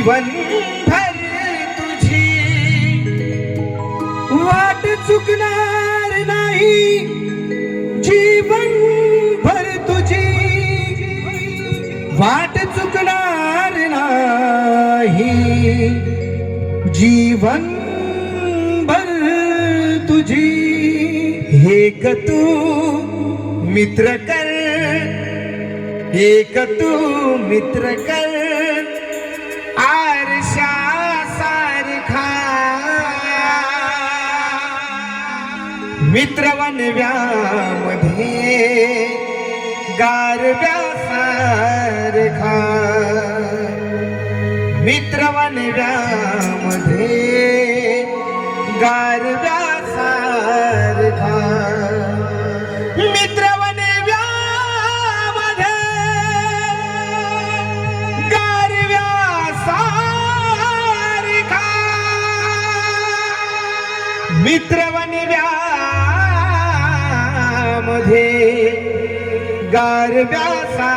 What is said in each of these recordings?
जीवन भर तुझी. वाट चुकणार नाही. जीवन भर तुझी. वाट चुकणार नाही. जीवन भर तुझी. हे तू मित्र कर. एक तू मित्र कर. मित्रवनव्यामध्ये गारव्यासारखा मित्रवनव्यामध्ये गारव्यासारखा मित्रवनव्यामध्ये गारव्यासारखा मित्रवनव्या मध्ये गारव्यासारखा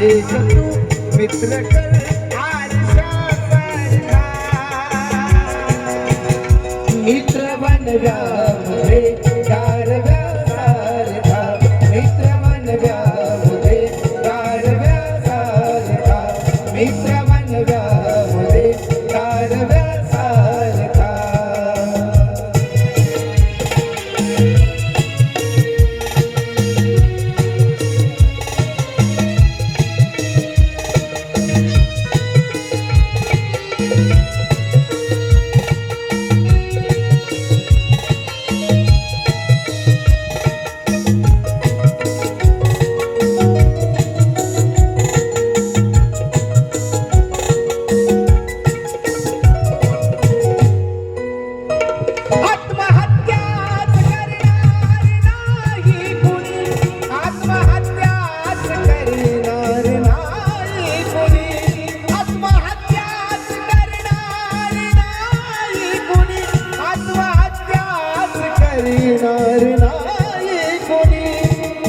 मित्र कर आरशा मित्र बनव्यामध्ये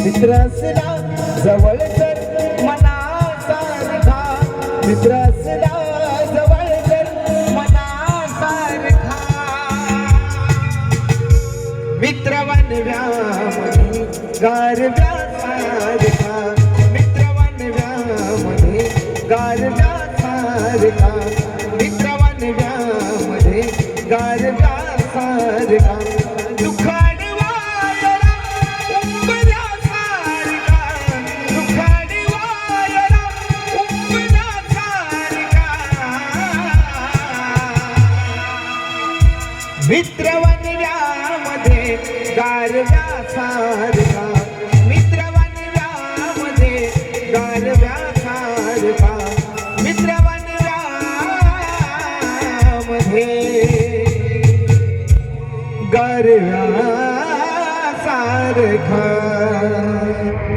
मित्र असला जवळ तर मनासारखा मित्र असला जवळ तर मनासारखा मित्रवन वनव्यामध्ये गारव्या सारखा मित्रवन वनव्यामध्ये गारव्या सारखा गारव्यामध्ये गारव्या सारखा मित्रवनव्यामध्ये गारव्या सारखा.